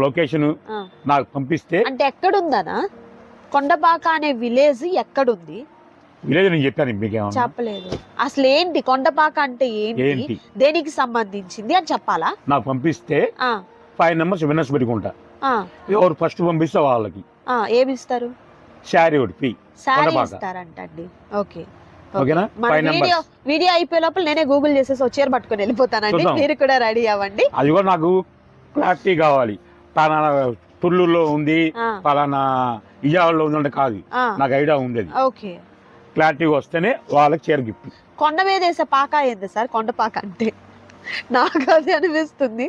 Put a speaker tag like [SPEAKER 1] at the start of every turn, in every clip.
[SPEAKER 1] Location. నాకు పంపిస్తే
[SPEAKER 2] అంటే ఎక్కడుందనా? కొండపాక అనే విలేజ్ ఎక్కడుంది?
[SPEAKER 1] విలేజ్ నేను చెప్పాను మీకేమన్నా
[SPEAKER 2] చెప్పలేదు. అసలు ఏంటి కొండపాక అంటే ఏంటి? దేనికి సంబంధించింది అని చెప్పాలా?
[SPEAKER 1] నాకు పంపిస్తే
[SPEAKER 2] ఆ,
[SPEAKER 1] ఫైవ్ నెంబర్స్ విన్నర్స్ పెట్టుకుంటా.
[SPEAKER 2] ఆ,
[SPEAKER 1] ఎవరు ఫస్ట్ పంపిస్తే వాళ్ళకి.
[SPEAKER 2] ఆ, ఏమి ఇస్తారు
[SPEAKER 1] శారీ ఒకటి ఫ్రీ.
[SPEAKER 2] శారీ. ఇస్తారంటండి. ఓకే.
[SPEAKER 1] ఓకేనా?
[SPEAKER 2] వీడియో వీడియో అయిపోయే లోపల నేనే గూగుల్ చేసేసి వచ్చేరు పట్టుకొని వెళ్ళిపోతానండి. మీరు కూడా రెడీ అవ్వండి.
[SPEAKER 1] అది కూడా నాకు క్లారిటీ కావాలి. పలానా తుళ్ళూరులో ఉంది పలానా ఇజావాడలో ఉందంటే కాదు. నాకు ఐడియా ఉంది అది
[SPEAKER 2] ఓకే.
[SPEAKER 1] క్లారిటీగా వస్తేనే వాళ్ళకి చీర గిఫ్ట్.
[SPEAKER 2] కొండ మీద వేసే పాక ఏంది సార్? కొండపాక అంటే. నాకు అది అనిపిస్తుంది.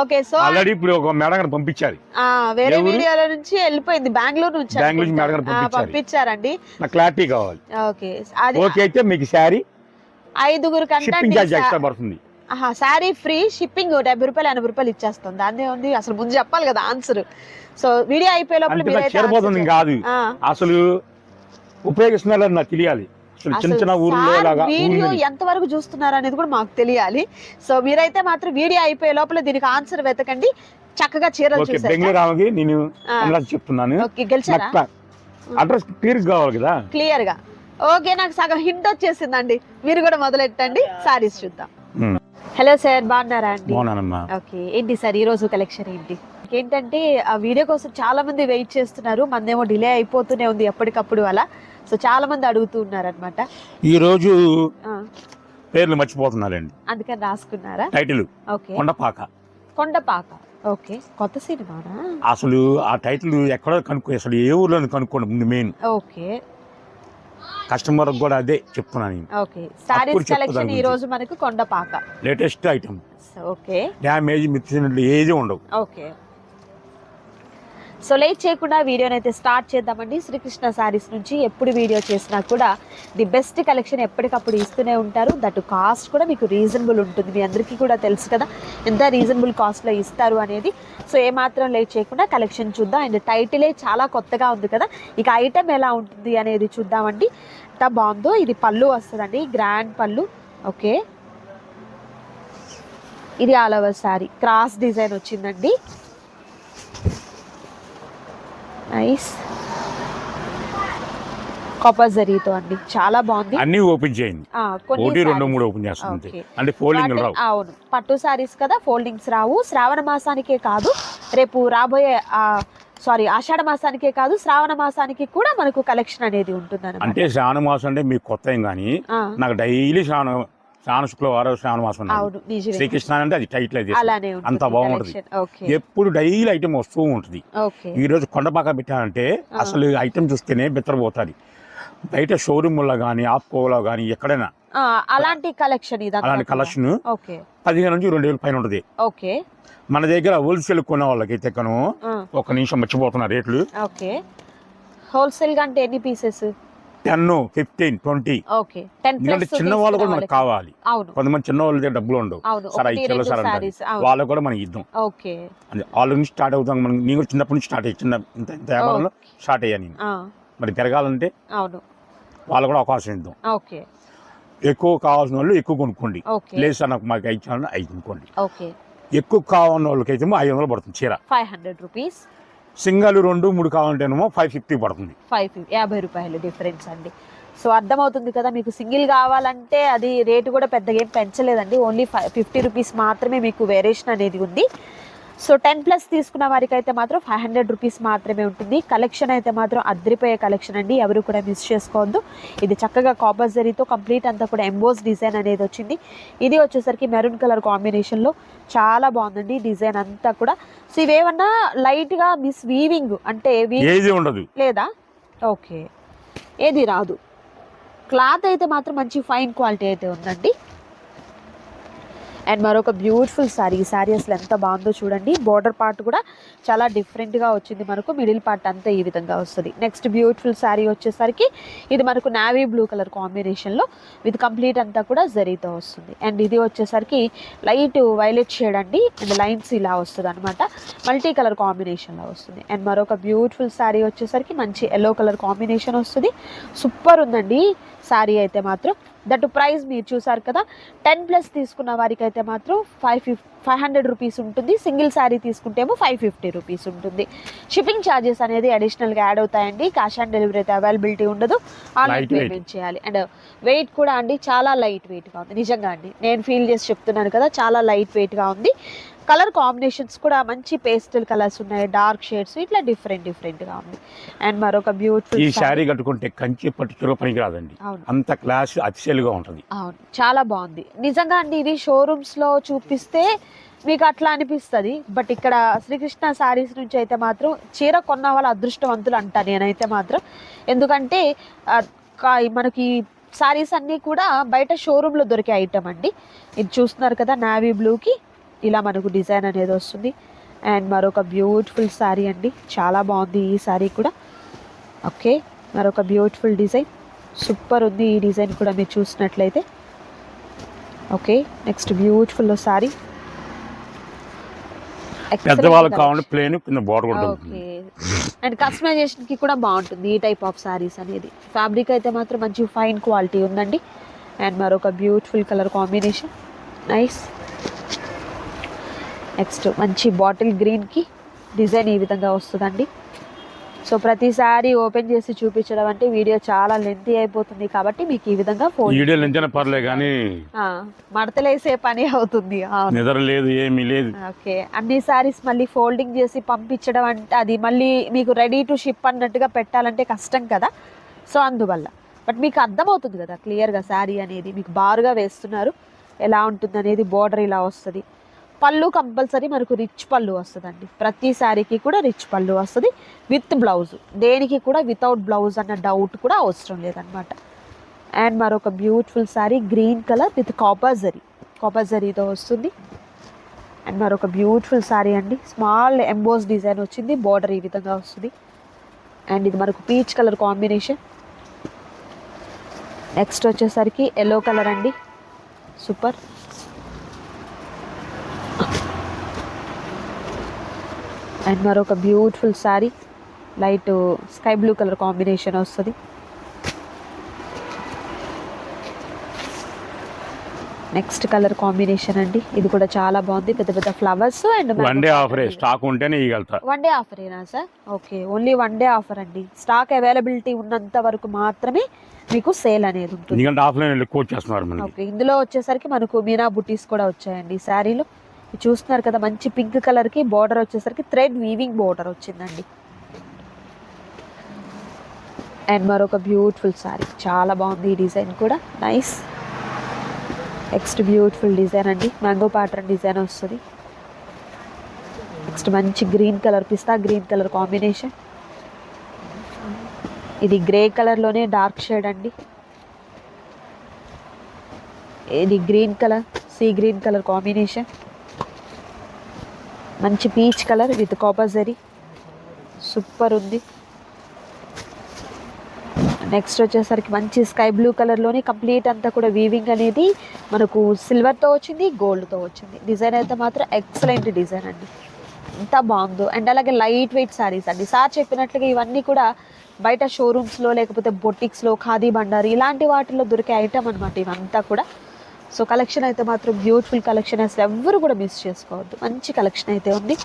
[SPEAKER 2] ఓకే సో
[SPEAKER 1] ఆల్రెడీ ఇప్పుడు ఒక మేడం పంపించారు.
[SPEAKER 2] ఆ వేరే? వీడియోల నుంచి వెళ్ళిపోయింది. బెంగళూరు నుంచి
[SPEAKER 1] బెంగళూరు నుంచి. మేడం గారు
[SPEAKER 2] ఆ,
[SPEAKER 1] పంపించారు.
[SPEAKER 2] పంపించారండి.
[SPEAKER 1] నాకు క్లారిటీ కావాలి.
[SPEAKER 2] ఓకే అది
[SPEAKER 1] ఓకే అయితే మీకు శారీ
[SPEAKER 2] ఐదుగురు
[SPEAKER 1] షిప్పింగ్ ఛార్జ్
[SPEAKER 2] కంటే
[SPEAKER 1] ఎక్స్ట్రా పడుతుంది.
[SPEAKER 2] శారీ ఫ్రీ షిప్పింగ్ డెబ్బై రూపాయలు ఎనభై రూపాయలు ఇచ్చేస్తుంది. దాన్ని ఉంది అసలు ముందు చెప్పాలి కదా ఆన్సర్ సో వీడియో అయిపోయే లోపల
[SPEAKER 1] కాదు. అసలు ఉపయోగిస్తున్నారని నాకు తెలియాలి. చిన్న చిన్న ఊర్లో
[SPEAKER 2] వీడియో. ఎంత వరకు చూస్తున్నారు అనేది కూడా మాకు తెలియాలి. సో మీరైతే మాత్రం వీడియో అయిపోయే లోపల దీనికి ఆన్సర్ వెతకండి. చక్కగా చీరలు
[SPEAKER 1] ఓకే
[SPEAKER 2] చూసారు?
[SPEAKER 1] బెంగళూరు నేను చెప్తున్నాను.
[SPEAKER 2] ఓకే గెలిచారా?
[SPEAKER 1] నాకు అడ్రస్ క్లియర్ కావాలి కదా?
[SPEAKER 2] క్లియర్గా ఓకే నాకు సగం హింట్ వచ్చేసిందండి. మీరు కూడా మొదలెట్టండి. సారీస్ చూద్దాం. హలో సార్ బాగున్నారా అండి?
[SPEAKER 1] బాగున్నానమ్మా.
[SPEAKER 2] ఓకే ఏంటి సార్ ఈ రోజు కలెక్షన్ ఏంటి? ఏంటంటే ఆ వీడియో కోసం చాలా మంది వెయిట్ చేస్తున్నారు మందేమో డిలే అయిపోతూనే ఉంది ఎప్పటికప్పుడు అలా. సో చాలా మంది అడుగుతూ ఉన్నారు అనమాట
[SPEAKER 1] ఈ రోజు పేర్లు మర్చిపోతున్నారండి.
[SPEAKER 2] అందుకని రాసుకున్నారా?
[SPEAKER 1] Title
[SPEAKER 2] okay.
[SPEAKER 1] Kondapaka.
[SPEAKER 2] Kondapaka. Okay. కొత్త సినిమానా?
[SPEAKER 1] అసలు ఆ టైటిల్ ఎక్కడో కనుక్కో అసలు ఏ ఊర్లో కనుక్కోండి ముందు మెయిన్
[SPEAKER 2] ఓకే.
[SPEAKER 1] కస్టమర్ కూడా అదే చెప్తున్నాను నేను.
[SPEAKER 2] ఓకే. సారీస్
[SPEAKER 1] అప్పుడు చెప్తా
[SPEAKER 2] కలెక్షన్
[SPEAKER 1] దాని
[SPEAKER 2] ఈ రోజు మనకు Kondapaka.
[SPEAKER 1] Latest item.
[SPEAKER 2] Okay.
[SPEAKER 1] Damage మిచ్చినట్లు ఏది ఉండవు.
[SPEAKER 2] ఓకే. సో లేట్ చేయకుండా వీడియోని అయితే స్టార్ట్ చేద్దామండి. శ్రీకృష్ణ శారీస్ నుంచి ఎప్పుడు వీడియో చేసినా కూడా ది బెస్ట్ కలెక్షన్ ఎప్పటికప్పుడు ఇస్తూనే ఉంటారు. దట్ కాస్ట్ కూడా మీకు రీజనబుల్ ఉంటుంది. మీ అందరికీ కూడా తెలుసు కదా ఎంత రీజనబుల్ కాస్ట్లో ఇస్తారు అనేది. సో ఏమాత్రం లేట్ చేయకుండా కలెక్షన్ చూద్దాం. అండ్ టైటిలే చాలా కొత్తగా ఉంది కదా. ఇక ఐటెం ఎలా ఉంటుంది అనేది చూద్దామండి. ఎంత బాగుందో. ఇది పళ్ళు వస్తుందండి. గ్రాండ్ పళ్ళు. ఓకే. ఇది all over sari. Cross design వచ్చిందండి. నైస్ కాపర్ జరీతో అండి. చాలా బాగుంది.
[SPEAKER 1] అన్ని ఓపెన్ చేయండి. ఒకటి రెండు. మూడు ఓపెన్ చేస్తుంది. అంటే ఫోల్డింగ్ రావు.
[SPEAKER 2] అవును. పట్టు సారీస్ కదా ఫోల్డింగ్స్ రావు. శ్రావణ మాసానికే కాదు రేపు రాబోయే సారీ ఆషాఢ మాసానికే కాదు శ్రావణ మాసానికి కూడా మనకు కలెక్షన్ అనేది ఉంటుంది
[SPEAKER 1] అంటే శ్రావణ మాసం అంటే మీకు కొత్త ఏం కానీ నాకు డైలీ శ్రావణ శ్రావణ శుక్రవారం శ్రావణ మాసం శ్రీకృష్ణ అంటే అది టైటిల్ అది అంత బాగుంటుంది. ఎప్పుడు డైలీ ఐటమ్ వస్తూ ఉంటుంది. ఈ రోజు కొండపాక పెట్టానంటే. అసలు ఐటమ్ చూస్తేనే బెత్తరపోతుంది. బయట షోరూమ్లో కానీ ఆప్కోలో కానీ ఎక్కడైనా.
[SPEAKER 2] అలాంటి కలెక్షన్
[SPEAKER 1] అలాంటి. కలెక్షన్ పదిహేను నుంచి రెండు వేల పైన ఉంటుంది.
[SPEAKER 2] ఓకే.
[SPEAKER 1] మన దగ్గర హోల్సేల్ కొన్న వాళ్ళకైతే కను ఒక నిమిషం మర్చిపోతున్న రేట్లు.
[SPEAKER 2] ఓకే. హోల్సేల్ అంటే ఎన్ని పీసెస్
[SPEAKER 1] టెన్ ఫిఫ్టీన్ ట్వంటీ. ఎందుకంటే చిన్న వాళ్ళు కూడా మనకు కావాలి. కొంతమంది చిన్న వాళ్ళ డబ్బులు ఉండవు. సార్ ఇచ్చేలో సార్. వాళ్ళకు కూడా మనం ఇద్దాం. వాళ్ళ నుంచి స్టార్ట్ అవుతాం. మనం నేను కూడా చిన్నప్పటి నుంచి స్టార్ట్ అయ్యి. చిన్న వ్యాపారంలో స్టార్ట్ అయ్యాను నేను. మరి పెరగాలంటే వాళ్ళు కూడా అవకాశం ఇద్దాం. ఎక్కువ కావాల్సిన వాళ్ళు ఎక్కువ కొనుక్కోండి. లేదు సార్ నాకు మాకు ఐదు చాలని ఐదు కొనుక్కోండి. ఎక్కువ కావాలన్న వాళ్ళకైతే ఐదు వందలు పడుతుంది చీర.
[SPEAKER 2] Five hundred rupees.
[SPEAKER 1] సింగల్ రెండు మూడు కావాలంటేనేమో ఫైవ్ ఫిఫ్టీ పడుతుంది.
[SPEAKER 2] ఫైవ్ యాభై రూపాయలు డిఫరెన్స్ అండి. సో అర్థమవుతుంది కదా మీకు సింగిల్ కావాలంటే అది రేటు కూడా పెద్దగా ఏం పెంచలేదండి. ఓన్లీ ఫైవ్ ఫిఫ్టీ రూపీస్ మాత్రమే మీకు వేరియేషన్ అనేది ఉంది. సో టెన్ ప్లస్ తీసుకున్న వారికి అయితే మాత్రం ఫైవ్ హండ్రెడ్ రూపీస్ మాత్రమే ఉంటుంది. కలెక్షన్ అయితే మాత్రం అద్దరిపోయే కలెక్షన్ అండి. ఎవరు కూడా మిస్ చేసుకోవద్దు. ఇది చక్కగా కాపర్ జరీతో కంప్లీట్ అంతా కూడా ఎంబోస్ డిజైన్ అనేది వచ్చింది. ఇది వచ్చేసరికి మెరూన్ కలర్ కాంబినేషన్లో చాలా బాగుందండి డిజైన్ అంతా కూడా. సో ఇవేమన్నా లైట్గా మిస్ వీవింగ్ అంటే
[SPEAKER 1] ఉండదు.
[SPEAKER 2] లేదా? ఓకే ఏది రాదు. క్లాత్ అయితే మాత్రం మంచి ఫైన్ క్వాలిటీ అయితే ఉందండి. అండ్ మరొక బ్యూటిఫుల్ శారీ ఈ శారీ అసలు ఎంత బాగుందో చూడండి. బోర్డర్ పార్ట్ కూడా చాలా డిఫరెంట్గా వచ్చింది మనకు. మిడిల్ పార్ట్ అంతా ఈ విధంగా వస్తుంది. నెక్స్ట్ బ్యూటిఫుల్ శారీ వచ్చేసరికి ఇది మనకు నావీ బ్లూ కలర్ కాంబినేషన్లో విత్ కంప్లీట్ అంతా కూడా జరీతో వస్తుంది. అండ్ ఇది వచ్చేసరికి లైట్ వైలెట్ షేడ్ అండి. అండ్ లైన్స్ ఇలా వస్తుంది అనమాట మల్టీ కలర్ కాంబినేషన్లో వస్తుంది. అండ్ మరొక బ్యూటిఫుల్ శారీ వచ్చేసరికి మంచి ఎల్లో కలర్ కాంబినేషన్ వస్తుంది. సూపర్ ఉందండి. శారీ అయితే మాత్రం. దట్ ప్రైస్ మీరు చూసారు కదా. టెన్ ప్లస్ తీసుకున్న వారికైతే మాత్రం five fif five hundred rupees ఉంటుంది. సింగిల్ శారీ తీసుకుంటేమో ఫైవ్ ఫిఫ్టీ రూపీస్ ఉంటుంది. షిప్పింగ్ ఛార్జెస్ అనేది అడిషనల్గా యాడ్ అవుతాయండి. క్యాష్ ఆన్ డెలివరీ అయితే అవైలబిలిటీ ఉండదు. ఆన్లైన్. పేమెంట్ చేయాలి. అండ్ వెయిట్ కూడా అండి చాలా లైట్ వెయిట్గా ఉంది. నిజంగా అండి నేను ఫీల్ చేసి చెప్తున్నాను కదా చాలా లైట్ వెయిట్గా ఉంది. కలర్ కాంబినేషన్స్ కూడా మంచి పేస్టల్ కలర్స్ ఉన్నాయి. డార్క్ షేడ్స్ ఇట్లా డిఫరెంట్ డిఫరెంట్గా ఉంది. అండ్ మరొక
[SPEAKER 1] ఈ
[SPEAKER 2] బ్యూటిఫుల్
[SPEAKER 1] శారీ కట్టుకుంటే కంచి పట్టు చీర పనికి రాదండి అంత క్లాస్ అతిశయలుగా ఉంటుంది.
[SPEAKER 2] అవును చాలా బాగుంది. నిజంగా అండి ఇది షోరూమ్స్లో చూపిస్తే మీకు అట్లా అనిపిస్తుంది బట్ ఇక్కడ శ్రీకృష్ణ శారీస్ నుంచి అయితే మాత్రం చీర కొన్న వాళ్ళ అదృష్టవంతులు అంట నేనైతే మాత్రం. ఎందుకంటే మనకి శారీస్ అన్నీ కూడా బయట షోరూంలో దొరికే ఐటమ్ అండి. ఇది చూస్తున్నారు కదా నావీ బ్లూకి ఇలా మనకు డిజైన్ అనేది వస్తుంది. అండ్ మరొక బ్యూటిఫుల్ శారీ అండి. చాలా బాగుంది ఈ శారీ కూడా. ఓకే మరొక బ్యూటిఫుల్ డిజైన్. సూపర్ ఉంది ఈ డిజైన్ కూడా మీరు చూసినట్లయితే. ఓకే నెక్స్ట్ బ్యూటిఫుల్ సారీ
[SPEAKER 1] పెద్దవాళ్ళకి కావాలంటే ప్లేన్ కింద బోర్డర్ కూడా
[SPEAKER 2] అండ్ కస్టమైజేషన్కి కూడా బాగుంటుంది ఈ టైప్ ఆఫ్ సారీస్ అనేది. ఫ్యాబ్రిక్ అయితే మాత్రం మంచి ఫైన్ క్వాలిటీ ఉందండి. అండ్ మరొక beautiful colour combination nice next మంచి బాటిల్ గ్రీన్కి డిజైన్ ఈ విధంగా వస్తుందండి. సో ప్రతిసారి ఓపెన్ చేసి చూపించడం అంటే వీడియో చాలా లెంతీ అయిపోతుంది కాబట్టి మీకు ఈ విధంగా ఫోన్
[SPEAKER 1] ఎంతైనా పర్లే కానీ
[SPEAKER 2] మడతలేసే పని అవుతుంది
[SPEAKER 1] నిద్ర లేదు ఏమీ లేదు.
[SPEAKER 2] ఓకే అన్ని సారీస్ మళ్ళీ ఫోల్డింగ్ చేసి పంపించడం అంటే అది మళ్ళీ మీకు రెడీ టు షిప్ అన్నట్టుగా పెట్టాలంటే కష్టం కదా. సో అందువల్ల. బట్ మీకు అర్థమవుతుంది కదా క్లియర్గా శారీ అనేది మీకు బారుగా వేస్తున్నారు. ఎలా ఉంటుంది అనేది బోర్డర్ ఇలా వస్తుంది. పళ్ళు కంపల్సరీ మనకు రిచ్ పళ్ళు వస్తుందండి. ప్రతి శారీకి కూడా రిచ్ పళ్ళు వస్తుంది. With blouse. దేనికి కూడా వితౌట్ బ్లౌజ్ అన్న డౌట్ కూడా అవసరం లేదనమాట. అండ్ మరొక beautiful sari green colour with copper zari. Copper జరీతో వస్తుంది. అండ్ మరొక బ్యూటిఫుల్ శారీ అండి. స్మాల్ ఎంబోస్ డిజైన్ వచ్చింది. బార్డర్ ఈ విధంగా వస్తుంది. అండ్ ఇది మనకు పీచ్ కలర్ కాంబినేషన్. నెక్స్ట్ వచ్చేసరికి ఎల్లో కలర్ అండి. సూపర్. అండ్ మరొక beautiful sari. Light sky blue colour combination వస్తుంది. నెక్స్ట్ కలర్ కాంబినేషన్ అండి. ఇది కూడా చాలా బాగుంది. పెద్ద పెద్ద ఫ్లవర్స్ అండ్
[SPEAKER 1] వన్ డే ఆఫరే. స్టాక్ ఉంటేనే ఇవ్వగలుగుతా
[SPEAKER 2] one day ఆఫరేనా sir? Okay. Only one day offer అండి. స్టాక్ అవైలబిలిటీ ఉన్నంత వరకు మాత్రమే మీకు సేల్ అనేది ఉంటుంది.
[SPEAKER 1] ఆఫ్లైన్ ఎక్కువ
[SPEAKER 2] ఓకే. ఇందులో వచ్చేసరికి మనకు మీనా బుటీస్ కూడా వచ్చాయండి శారీలో. చూస్తున్నారు కదా మంచి పింక్ కలర్కి బార్డర్ వచ్చేసరికి థ్రెడ్ వీవింగ్ బార్డర్ వచ్చిందండి. అండ్ మరొక బ్యూటిఫుల్ శారీ చాలా బాగుంది ఈ డిజైన్ కూడా. నైస్ నెక్స్ట్ బ్యూటిఫుల్ డిజైన్ అండి. మ్యాంగో ప్యాటర్న్ డిజైన్ వస్తుంది. నెక్స్ట్ మంచి గ్రీన్ కలర్ పిస్తా గ్రీన్ కలర్ కాంబినేషన్ ఇది గ్రే కలర్లోనే డార్క్ షేడ్ అండి. ఇది green colour sea green colour combination మంచి peach colour with copper zari. Super ఉంది. నెక్స్ట్ వచ్చేసరికి మంచి స్కై బ్లూ కలర్లోని కంప్లీట్ అంతా కూడా వీవింగ్ అనేది మనకు సిల్వర్తో వచ్చింది గోల్డ్తో వచ్చింది. డిజైన్ అయితే మాత్రం ఎక్సలెంట్ డిజైన్ అండి. ఎంత బాగుందో. అండ్ అలాగే లైట్ వెయిట్ శారీస్ అండి. సార్ చెప్పినట్లుగా ఇవన్నీ కూడా బయట షోరూమ్స్లో లేకపోతే బొటిక్స్లో ఖాదీ బండారు ఇలాంటి వాటిలో దొరికే ఐటమ్ అనమాట ఇవంతా కూడా. సో కలెక్షన్ అయితే మాత్రం బ్యూటిఫుల్ కలెక్షన్. అసలు ఎవ్వరు కూడా మిస్ చేసుకోవద్దు. మంచి కలెక్షన్ అయితే ఉంది.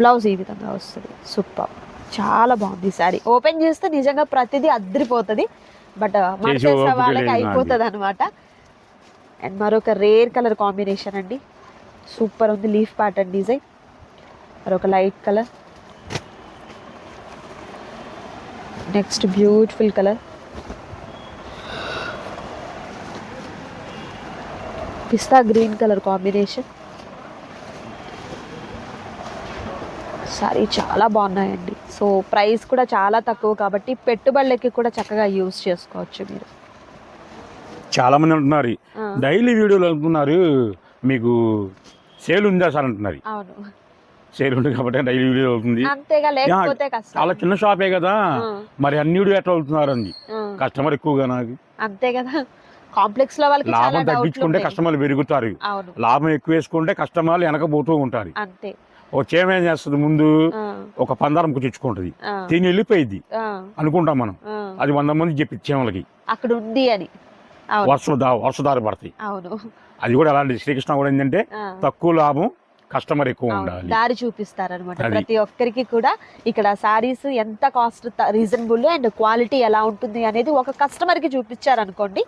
[SPEAKER 2] బ్లౌజ్ ఈ విధంగా వస్తుంది. సూపర్. చాలా బాగుంది శారీ. ఓపెన్ చేస్తే నిజంగా ప్రతిదీ అద్దరిపోతుంది. బట్ మన వాళ్ళకి అయిపోతుంది అనమాట అండ్ మరొక రేర్ కలర్ కాంబినేషన్ అండి. సూపర్ ఉంది. Leaf pattern design. మరొక light colour. Next beautiful colour. పిస్తా గ్రీన్ కలర్ కాంబినేషన్. సారీ చాలా బాగున్నాయండి. సో ప్రైస్ కూడా చాలా తక్కువ కాబట్టి పెట్టుబడులకి కూడా చక్కగా యూస్ చేసుకోవచ్చు మీరు.
[SPEAKER 1] చాలా మంది అంటున్నారు. డైలీ వీడియోలు అనుకున్నారు మీకు సేల్ ఉందా సార్? అంటున్నారు.
[SPEAKER 2] అవును.
[SPEAKER 1] సేల్ ఉంది కాబట్టి డైలీ వీడియో అవుతుంది. చాలా చిన్న షాపే కదా. మరి అన్ని వీడియో ఎట్లా అవుతున్నారు అంది కస్టమర్ ఎక్కువగా నాకు.
[SPEAKER 2] అంతే కదా. కాంప్లెక్స్లో వాళ్ళకి
[SPEAKER 1] లాభం తగ్గించుకుంటే. కస్టమర్లు పెరుగుతారు. లాభం ఎక్కువ వేసుకుంటే కస్టమర్లు వెనకపోతూ ఉంటారు.
[SPEAKER 2] అంతే.
[SPEAKER 1] ఓ చేమ ఏం చేస్తుంది ముందు? ఒక పందారం తెచ్చుకుంటది. తిని వెళ్ళిపోయింది అనుకుంటాం మనం. అది వంద మంది చెప్పి చేమలకి.
[SPEAKER 2] అక్కడ ఉంది అని.
[SPEAKER 1] వర్షదారి పడతాయి. అది కూడా అలాంటి శ్రీకృష్ణ కూడా ఏంటంటే తక్కువ లాభం కస్టమర్ ఎక్కువ. ఉండాలి.
[SPEAKER 2] దారి చూపిస్తారనమాట. ప్రతి ఒక్కరికి కూడా ఇక్కడ సారీస్ ఎంత కాస్ట్ రీజనబుల్ అండ్ క్వాలిటీ ఎలా ఉంటుంది అనేది ఒక కస్టమర్కి చూపించారనుకోండి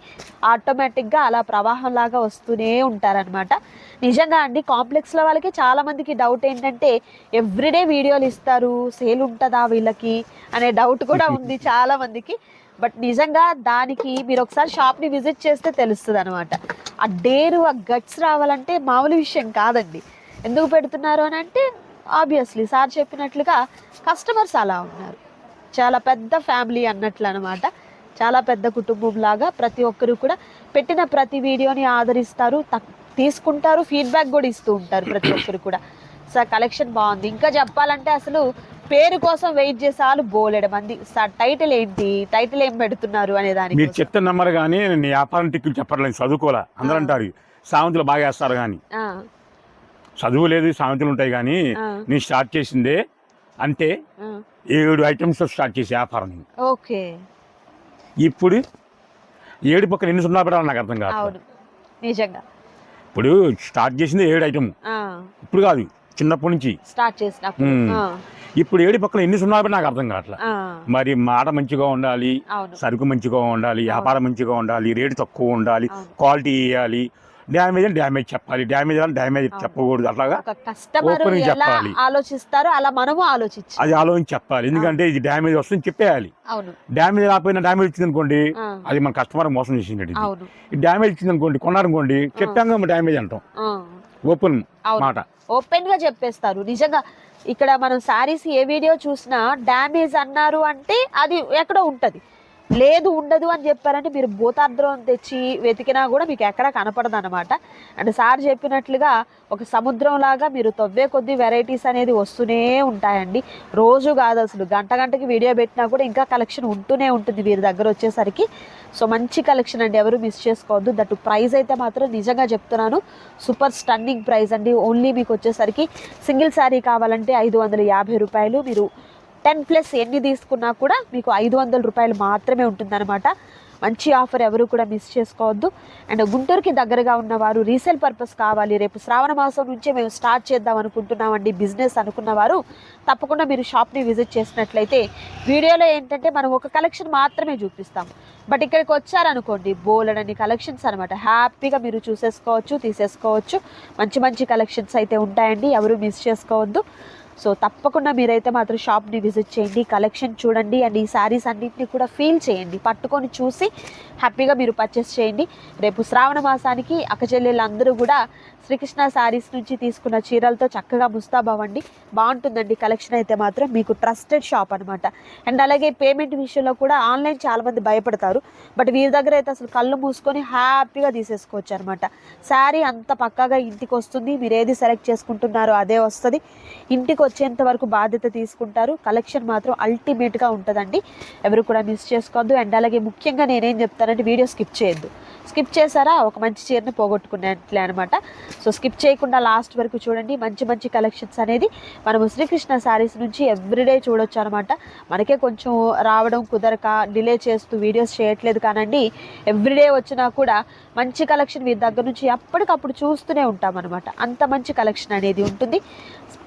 [SPEAKER 2] ఆటోమేటిక్గా అలా ప్రవాహం లాగా వస్తూనే ఉంటారనమాట నిజంగా అండి కాంప్లెక్స్లో వాళ్ళకి చాలా మందికి డౌట్ ఏంటంటే ఎవ్రీడే వీడియోలు ఇస్తారు సేల్ ఉంటుందా వీళ్ళకి? అనే డౌట్ కూడా ఉంది చాలా మందికి బట్ నిజంగా దానికి మీరు ఒకసారి షాప్ని విజిట్ చేస్తే తెలుస్తుంది అనమాట ఆ డేరు ఆ గట్స్ రావాలంటే మామూలు విషయం కాదండి. ఎందుకు పెడుతున్నారు అని అంటే ఆబ్వియస్లీ సార్ చెప్పినట్లుగా కస్టమర్స్ అలా ఉన్నారు. చాలా పెద్ద ఫ్యామిలీ అన్నట్లు అనమాట చాలా పెద్ద కుటుంబం లాగా ప్రతి ఒక్కరు కూడా పెట్టిన ప్రతి వీడియోని ఆదరిస్తారు తక్- తీసుకుంటారు ఫీడ్బ్యాక్ కూడా ఇస్తూ ఉంటారు ప్రతి ఒక్కరు కూడా. సార్ కలెక్షన్ బాగుంది. ఇంకా చెప్పాలంటే అసలు పేరు కోసం వెయిట్ చేసే వాళ్ళు బోలెడు మంది. సార్ టైటిల్ ఏంటి? టైటిల్ ఏం పెడుతున్నారు అనే
[SPEAKER 1] మీరు
[SPEAKER 2] దానికి
[SPEAKER 1] చెప్తే నమ్మరు కానీ వ్యాపారం టిక్కులు చెప్పట్లేదు. చదువుకోలే అందరూ. అంటారు. సామెతలు బాగా వేస్తారు కానీ. చదువు లేదు సామెతలు ఉంటాయి కానీ నేను స్టార్ట్ చేసిందే అంటే ఏడు ఐటమ్స్ స్టార్ట్ చేసి వ్యాపారం.
[SPEAKER 2] ఓకే.
[SPEAKER 1] ఇప్పుడు ఏడు పక్కన ఎన్ని సున్నా పెట్టాలి నాకు అర్థం కాదు
[SPEAKER 2] నిజంగా.
[SPEAKER 1] ఇప్పుడు స్టార్ట్ చేసింది ఏడు ఐటమ్. ఇప్పుడు కాదు చిన్నప్పటి నుంచి.
[SPEAKER 2] స్టార్ట్ చేసినప్పుడు.
[SPEAKER 1] ఇప్పుడు ఏడు పక్కన ఎన్ని సున్నా పెట్టి నాకు అర్థం కావట్లే మరి మాట మంచిగా ఉండాలి సరుకు మంచిగా ఉండాలి వ్యాపారం మంచిగా ఉండాలి రేటు తక్కువ ఉండాలి. క్వాలిటీ ఇవ్వాలి డ్యామేజ్ అని డ్యామేజ్ చెప్పాలి. డ్యామేజ్ అని డ్యామేజ్. చెప్పకూడదు అట్లాగా
[SPEAKER 2] కస్టమర్ ఎలా
[SPEAKER 1] చెప్పాలి.
[SPEAKER 2] ఆలోచిస్తారో అలా మనము ఆలోచించాలి.
[SPEAKER 1] అది ఆలోచించి చెప్పాలి. ఎందుకంటే ఇది డ్యామేజ్ వస్తుంది చెప్పేయాలి. డ్యామేజ్ రాకపోయినా డ్యామేజ్ వచ్చింది అనుకోండి అది మన కస్టమర్ మోసం
[SPEAKER 2] అవును.
[SPEAKER 1] ఈ డ్యామేజ్ వచ్చింది అనుకోండి కొన్నారనుకోండి చెప్పాక డ్యామేజ్ అంటాం. ఓపెన్ మాట.
[SPEAKER 2] ఓపెన్గా చెప్పేస్తారు. నిజంగా ఇక్కడ మనం సారీస్ ఏ వీడియో చూసినా డ్యామేజ్ అన్నారు అంటే అది ఎక్కడో ఉంటది. లేదు ఉండదు అని చెప్పారంటే మీరు భూతార్థం తెచ్చి వెతికినా కూడా మీకు ఎక్కడ కనపడదు అనమాట అండ్ సార్ చెప్పినట్లుగా ఒక సముద్రం లాగా మీరు తవ్వే కొద్ది వెరైటీస్ అనేది వస్తూనే ఉంటాయండి. రోజు కాదు అసలు గంట గంటకి వీడియో పెట్టినా కూడా ఇంకా కలెక్షన్ ఉంటూనే ఉంటుంది వీరి దగ్గర వచ్చేసరికి. సో మంచి కలెక్షన్ అండి ఎవరు మిస్ చేసుకోవద్దు. దట్ ప్రైస్ అయితే మాత్రం నిజంగా చెప్తున్నాను. సూపర్ స్టన్నింగ్ ప్రైస్ అండి. ఓన్లీ మీకు వచ్చేసరికి సింగిల్ శారీ కావాలంటే ఐదు వందల యాభై రూపాయలు మీరు టెన్ ప్లస్ ఎన్ని తీసుకున్నా కూడా మీకు ఐదు వందల రూపాయలు మాత్రమే ఉంటుందన్నమాట. మంచి ఆఫర్ ఎవరు కూడా మిస్ చేసుకోవద్దు. అండ్ గుంటూరుకి దగ్గరగా ఉన్నవారు రీసేల్ పర్పస్ కావాలి. రేపు శ్రావణ మాసం నుంచే మేము స్టార్ట్ చేద్దాం అనుకుంటున్నామండి. బిజినెస్ అనుకున్నవారు తప్పకుండా మీరు షాప్ని విజిట్ చేసినట్లయితే వీడియోలో ఏంటంటే మనం ఒక కలెక్షన్ మాత్రమే చూపిస్తాం. బట్ ఇక్కడికి వచ్చారనుకోండి బోలెడన్ని కలెక్షన్స్ అనమాట హ్యాపీగా మీరు చూసేసుకోవచ్చు తీసేసుకోవచ్చు. మంచి మంచి కలెక్షన్స్ అయితే ఉంటాయండి. ఎవరు మిస్ చేసుకోవద్దు. సో తప్పకుండా మీరైతే మాత్రం షాప్ని విజిట్ చేయండి కలెక్షన్ చూడండి అండ్ ఈ శారీస్ అన్నింటినీ కూడా ఫీల్ చేయండి. పట్టుకొని చూసి హ్యాపీగా మీరు పర్చేస్ చేయండి. రేపు శ్రావణ మాసానికి అక్కచెల్లెళ్ళందరూ కూడా శ్రీకృష్ణ శారీస్ నుంచి తీసుకున్న చీరలతో చక్కగా ముస్తాబవ్వండి బాగుంటుందండి కలెక్షన్ అయితే మాత్రం. మీకు ట్రస్టెడ్ షాప్ అనమాట అండ్ అలాగే పేమెంట్ విషయంలో కూడా ఆన్లైన్ చాలామంది భయపడతారు. బట్ వీరి దగ్గర అయితే అసలు కళ్ళు మూసుకొని హ్యాపీగా తీసేసుకోవచ్చు అనమాట శారీ అంత పక్కాగా ఇంటికి వస్తుంది. మీరు ఏది సెలెక్ట్ చేసుకుంటున్నారో అదే వస్తుంది. ఇంటికి వచ్చేంత వరకు బాధ్యత తీసుకుంటారు. కలెక్షన్ మాత్రం అల్టిమేట్గా ఉంటుందండి. ఎవరు కూడా మిస్ చేసుకోవద్దు. అండ్ అలాగే ముఖ్యంగా నేనేం చెప్తానంటే వీడియో స్కిప్ చేయొద్దు. స్కిప్ చేశారా? ఒక మంచి చీరని పోగొట్టుకున్నట్లే అనమాట సో స్కిప్ చేయకుండా లాస్ట్ వరకు చూడండి. మంచి మంచి కలెక్షన్స్ అనేది మనము శ్రీకృష్ణ శారీస్ నుంచి ఎవ్రీడే చూడొచ్చు అనమాట మనకే కొంచెం రావడం కుదరక డిలే చేస్తూ వీడియోస్ చేయట్లేదు కానండి ఎవ్రీడే వచ్చినా కూడా మంచి కలెక్షన్ వీరి దగ్గర నుంచి ఎప్పటికప్పుడు చూస్తూనే ఉంటాం అనమాట అంత మంచి కలెక్షన్ అనేది ఉంటుంది.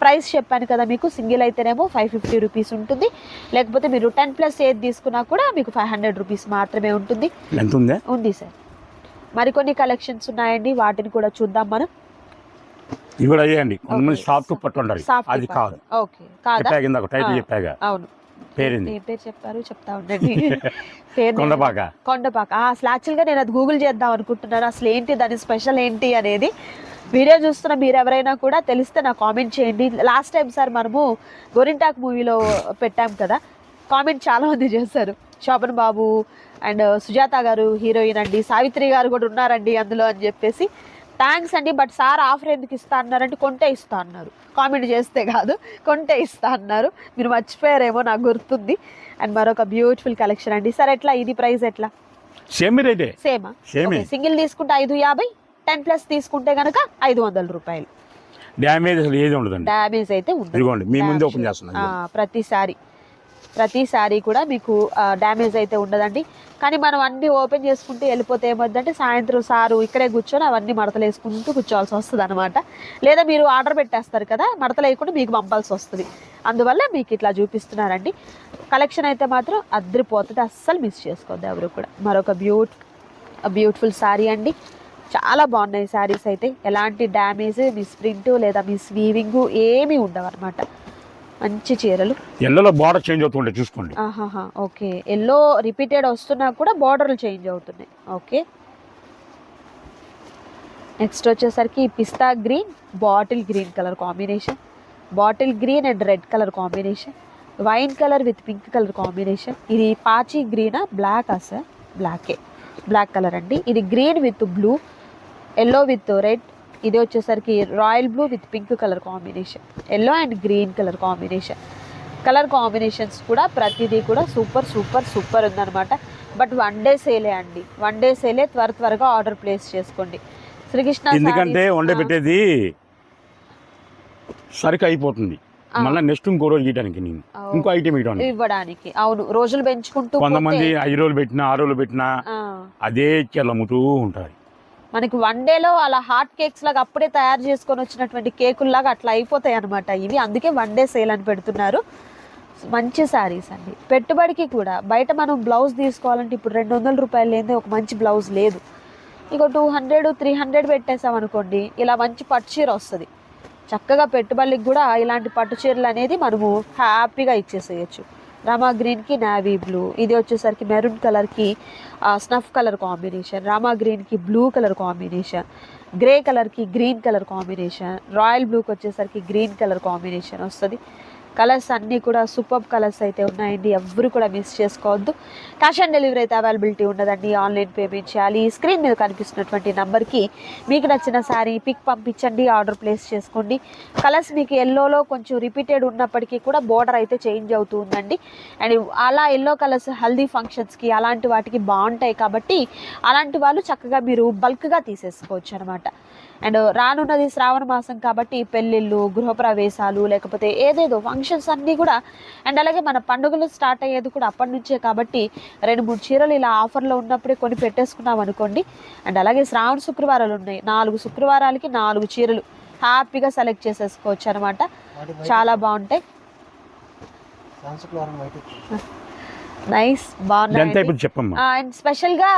[SPEAKER 2] ప్రైస్ చెప్పాను కదా మీకు సింగిల్ అయితేనేమో ఫైవ్ ఫిఫ్టీ రూపీస్ ఉంటుంది. లేకపోతే మీరు టెన్ ప్లస్ ఏది తీసుకున్నా కూడా మీకు ఫైవ్ హండ్రెడ్ రూపీస్ మాత్రమే ఉంటుంది.
[SPEAKER 1] ఉంది
[SPEAKER 2] సార్. మరికొన్ని కలెక్షన్స్ ఉన్నాయండి. వాటిని కూడా చూద్దాం మనం.
[SPEAKER 1] ఇవి కూడా అయ్యండి. కొంతమంది
[SPEAKER 2] Okay.
[SPEAKER 1] సాఫ్ట్ పట్టు ఉండాలి.
[SPEAKER 2] సాఫ్ట్
[SPEAKER 1] అది కాదు.
[SPEAKER 2] ఓకే. కాదా.
[SPEAKER 1] చెప్పాగా.
[SPEAKER 2] అవును.
[SPEAKER 1] పేరేంది?
[SPEAKER 2] ఏ పేరు చెప్పారు చెప్తా ఉండండి. పేరు
[SPEAKER 1] కొండపాక
[SPEAKER 2] కొండపాక. ఆ, అసలు యాక్చువల్గా నేను అది గూగుల్ చేద్దాం అనుకుంటున్నాను. అసలు ఏంటి దాని స్పెషల్ ఏంటి అనేది వీడియో చూస్తున్న మీరు ఎవరైనా కూడా తెలిస్తే నాకు కామెంట్ చేయండి. లాస్ట్ టైం సార్ మనము గోరింటాక్ మూవీలో పెట్టాం కదా. కామెంట్ చాలా మంది చేశారు. శోభన్ బాబు అండ్ సుజాత గారు హీరోయిన్ అండి. సావిత్రి గారు కూడా ఉన్నారండి అందులో అని చెప్పేసి. థ్యాంక్స్ అండి బట్ సార్ ఆఫర్ ఎందుకు ఇస్తా అన్నారంటే కొంటే ఇస్తా అన్నారు. కామెంట్ చేస్తే కాదు కొంటే ఇస్తా అన్నారు. మీరు మర్చిపోయారేమో నాకు గుర్తుంది. అండ్ మరొక బ్యూటిఫుల్ కలెక్షన్ అండి. సార్ ఎట్లా? ఇది ప్రైస్ ఎట్లా?
[SPEAKER 1] సేమ్ రేటే
[SPEAKER 2] సేమా సింగిల్ తీసుకుంటే ఐదు యాభై టెన్ ప్లస్ తీసుకుంటే కనుక ఐదు వందల రూపాయలు.
[SPEAKER 1] డ్యామేజ్ అసలు ఏది ఉండదండి.
[SPEAKER 2] డ్యామేజ్ అయితే ఉండదు.
[SPEAKER 1] మీ ముందే. ఓపెన్
[SPEAKER 2] ఆ, ప్రతిసారి శారీ కూడా మీకు డ్యామేజ్ అయితే ఉండదండి. కానీ మనం అన్నీ ఓపెన్ చేసుకుంటే వెళ్ళిపోతే ఏమవుతుందంటే సాయంత్రం సారు ఇక్కడే కూర్చొని అవన్నీ మడతలు వేసుకుంటూ కూర్చోవాల్సి వస్తుంది అనమాట లేదా మీరు ఆర్డర్ పెట్టేస్తారు కదా మడతలు వేయకుండా మీకు పంపాల్సి వస్తుంది. అందువల్ల మీకు ఇట్లా చూపిస్తున్నారండి. కలెక్షన్ అయితే మాత్రం అద్దరిపోతుంది అస్సలు మిస్ చేసుకోవద్దు ఎవరు కూడా. మరొక బ్యూట్ బ్యూటిఫుల్ శారీ అండి. చాలా బాగున్నాయి శారీస్ అయితే. ఎలాంటి డ్యామేజ్ మిస్ ప్రింట్ లేదా మిస్ వీవింగ్ ఏమీ ఉండవు అనమాట మంచి చీరలు.
[SPEAKER 1] ఎల్లలో బార్డర్ చేంజ్ అవుతుంటే చూసుకోండి.
[SPEAKER 2] ఓకే. ఎల్లో రిపీటెడ్ వస్తున్నా కూడా బార్డర్లు చేంజ్ అవుతున్నాయి. ఓకే. నెక్స్ట్ వచ్చేసరికి పిస్తా green bottle green colour combination bottle green and red colour combination wine colour with pink colour combination ఇది పాచి గ్రీనా బ్లాక్ సార్ బ్లాకే బ్లాక్ కలర్ అండి. ఇది green with blue yellow with red ఇది వచ్చేసరికి royal blue with pink colour combination. Yellow and green colour combination. Colour combinations కూడా ప్రతిదీ కూడా సూపర్ సూపర్ సూపర్ ఉందన్నమాట. బట్ వన్ డే సేలే అండి. వన్ డే సేలే త్వర త్వరగా ఆర్డర్ ప్లేస్ చేసుకోండి. శ్రీకృష్ణ
[SPEAKER 1] ఎందుకంటే వండే పెట్టేది సరికి అయిపోతుంది. మళ్ళీ నెక్స్ట్ ఇంకో రోజు గీయడానికి నేను. ఇంకో ఐటమ్ ఇవ్వడానికి.
[SPEAKER 2] ఇవ్వడానికి. అవును. రోజులు పెంచుకుంటూ
[SPEAKER 1] కొంతమంది ఐదు రోజులు పెట్టినా ఆరు రోజులు పెట్టినా అదే చెల్లముతూ ఉంటారు.
[SPEAKER 2] మనకి వన్ డేలో అలా హాట్ కేక్స్ లాగా అప్పుడే తయారు చేసుకొని వచ్చినటువంటి కేకుల్లాగా అట్లా అయిపోతాయి అనమాట ఇవి. అందుకే వన్ డే సేల్ అని పెడుతున్నారు. మంచి శారీస్ అండి. పెట్టుబడికి కూడా బయట మనం బ్లౌజ్ తీసుకోవాలంటే ఇప్పుడు రెండు వందల రూపాయలు లేదే ఒక మంచి బ్లౌజ్ లేదు. ఇక టూ హండ్రెడ్ త్రీ హండ్రెడ్ పెట్టేసామనుకోండి ఇలా మంచి పట్టు చీర వస్తుంది. చక్కగా పెట్టుబడికి కూడా ఇలాంటి పట్టు చీరలు అనేది మనము హ్యాపీగా ఇచ్చేసేయచ్చు. రామా గ్రీన్కి నావీ బ్లూ ఇది వచ్చేసరికి మెరూన్ కలర్కి స్నఫ్ కలర్ కాంబినేషన్ రామా గ్రీన్కి బ్లూ కలర్ కాంబినేషన్ గ్రే కలర్కి గ్రీన్ కలర్ కాంబినేషన్ రాయల్ బ్లూకి వచ్చేసరికి గ్రీన్ కలర్ కాంబినేషన్ వస్తుంది. కలర్స్ అన్నీ కూడా సూపర్ కలర్స్ అయితే ఉన్నాయండి. ఎవ్వరు కూడా మిస్ చేసుకోవద్దు. క్యాష్ ఆన్ డెలివరీ అయితే అవైలబిలిటీ ఉండదండి. ఆన్లైన్ పేమెంట్ చేయాలి. ఈ స్క్రీన్ మీద కనిపిస్తున్నటువంటి నెంబర్కి మీకు నచ్చిన శారీ పిక్ పంపించండి. ఆర్డర్ ప్లేస్ చేసుకోండి. కలర్స్ మీకు ఎల్లోలో కొంచెం రిపీటెడ్ ఉన్నప్పటికీ కూడా బోర్డర్ అయితే చేంజ్ అవుతూ ఉందండి. అండ్ అలా ఎల్లో కలర్స్ హల్దీ ఫంక్షన్స్కి అలాంటి వాటికి బాగుంటాయి కాబట్టి అలాంటి వాళ్ళు చక్కగా మీరు బల్క్గా తీసేసుకోవచ్చు అనమాట అండ్ రానున్నది శ్రావణ మాసం కాబట్టి పెళ్ళిళ్ళు గృహప్రవేశాలు లేకపోతే ఏదేదో ఫంక్షన్స్ అన్నీ కూడా అండ్ అలాగే మన పండుగలు స్టార్ట్ అయ్యేది కూడా అప్పటి నుంచే కాబట్టి రెండు మూడు చీరలు ఇలా ఆఫర్లో ఉన్నప్పుడే కొని పెట్టేసుకున్నాం అనుకోండి. అండ్ అలాగే శ్రావణ శుక్రవారాలు ఉన్నాయి. నాలుగు శుక్రవారాలకి నాలుగు చీరలు హ్యాపీగా సెలెక్ట్ చేసేసుకోవచ్చు అనమాట చాలా బాగుంటాయి. నైస్ బాగున్నాయి అండ్ స్పెషల్గా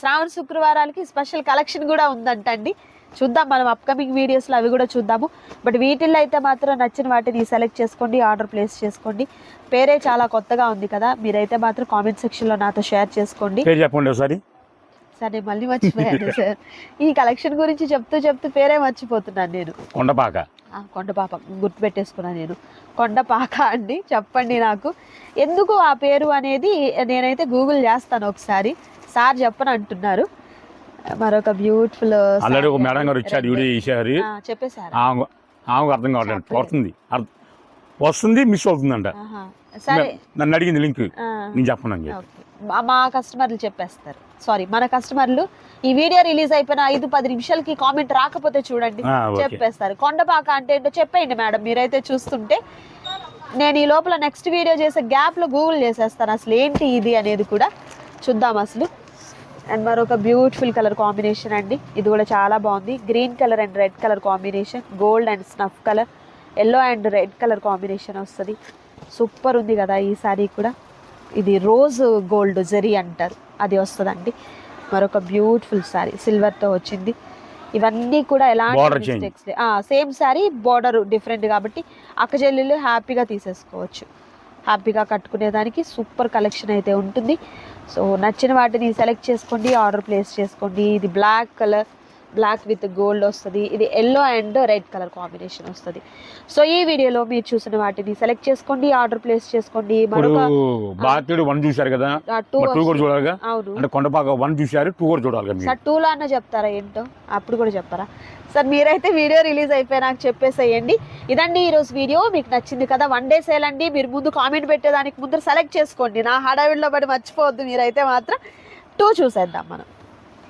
[SPEAKER 2] శ్రావణ శుక్రవారాలకి స్పెషల్ కలెక్షన్ కూడా ఉందంటండి. చూద్దాం మనం అప్కమింగ్ వీడియోస్లో అవి కూడా చూద్దాము. బట్ వీటిల్లో అయితే మాత్రం నచ్చిన వాటిని సెలెక్ట్ చేసుకోండి ఆర్డర్ ప్లేస్ చేసుకోండి. పేరే చాలా కొత్తగా ఉంది కదా మీరైతే మాత్రం కామెంట్ సెక్షన్లో నాతో షేర్ చేసుకోండి.
[SPEAKER 1] పేరు చెప్పండి ఒకసారి.
[SPEAKER 2] సార్ మళ్ళీ మర్చిపోయాను సార్. ఈ కలెక్షన్ గురించి చెప్తూ చెప్తూ పేరే మర్చిపోతున్నాను నేను.
[SPEAKER 1] కొండపాక.
[SPEAKER 2] కొండపాప గుర్తుపెట్టేసుకున్నా నేను. కొండపాక అండి చెప్పండి నాకు. ఎందుకు ఆ పేరు అనేది నేనైతే గూగుల్ చేస్తాను ఒకసారి. సార్ చెప్పని అంటున్నారు. మరొక బ్యూటిఫుల్
[SPEAKER 1] ఆల్రెడీ ఒక మేడం గారు వచ్చారు వీడియో చేశారు
[SPEAKER 2] చెప్పేశారు.
[SPEAKER 1] ఆమె ఆమెకు అర్థం కావట్లేదు.
[SPEAKER 2] చెప్పలేదు.
[SPEAKER 1] వస్తుంది. అర్థం- వస్తుంది మిస్ అవుతుందంట.
[SPEAKER 2] సరే.
[SPEAKER 1] నన్ను అడిగింది లింక్. నేను చెప్పను.
[SPEAKER 2] మా- కస్టమర్లు చెప్పేస్తారు. సారీ మన కస్టమర్లు ఈ వీడియో రిలీజ్ అయిపోయిన ఐదు పది నిమిషాలకి కామెంట్ రాకపోతే చూడండి. చెప్పేస్తారు. కొండపాక అంటే ఏంటో చెప్పేయండి మేడం. మీరైతే చూస్తుంటే నేను ఈ లోపల నెక్స్ట్ వీడియో చేసే గ్యాప్లో గూగుల్ చేసేస్తాను. అసలు ఏంటి ఇది అనేది కూడా చూద్దాం అసలు. అండ్ మరొక బ్యూటిఫుల్ కలర్ కాంబినేషన్ అండి. ఇది కూడా చాలా బాగుంది. Green colour and red colour combination. Gold and snuff colour. Yellow and red colour combination వస్తుంది. సూపర్ ఉంది కదా ఈ సారీ కూడా. ఇది రోజ్ గోల్డ్ జరీ అంటారు. అది వస్తుందండి. మరొక బ్యూటిఫుల్ సారీ సిల్వర్తో వచ్చింది. ఇవన్నీ కూడా ఎలాంటి. Mistakes same sari border different కాబట్టి అక్కచెల్లెళ్ళు హ్యాపీగా తీసేసుకోవచ్చు. హ్యాపీగా కట్టుకునేదానికి సూపర్ కలెక్షన్ అయితే ఉంటుంది. సో నచ్చిన వాటిని సెలెక్ట్ చేసుకోండి ఆర్డర్ ప్లేస్ చేసుకోండి. ఇది black colour black with gold వస్తుంది. ఇది yellow and red colour combination వస్తుంది. సో ఈ వీడియోలో మీరు చూసిన వాటిని సెలెక్ట్ చేసుకోండి ఆర్డర్ ప్లేస్ చేసుకోండి.
[SPEAKER 1] వన్ చూశారు కదా?
[SPEAKER 2] టూ
[SPEAKER 1] టూ కూడా
[SPEAKER 2] అవును.
[SPEAKER 1] అంటే కొండపాక వన్ చూశారు టూ కూడా చూడాలి
[SPEAKER 2] సార్ టూలో అన్న చెప్తారా ఏంటో? అప్పుడు కూడా చెప్పారా? సార్ మీరైతే వీడియో రిలీజ్ అయిపోయి నాకు చెప్పేసేయండి. ఇదండి ఈరోజు వీడియో. మీకు నచ్చింది కదా వన్ డే సేల్ అండి. మీరు ముందు కామెంట్ పెట్టేదానికి ముందు సెలెక్ట్ చేసుకోండి. నా హడావిడిలో పడి మర్చిపోవద్దు మీరైతే మాత్రం. టూ చూసేద్దాం మనం.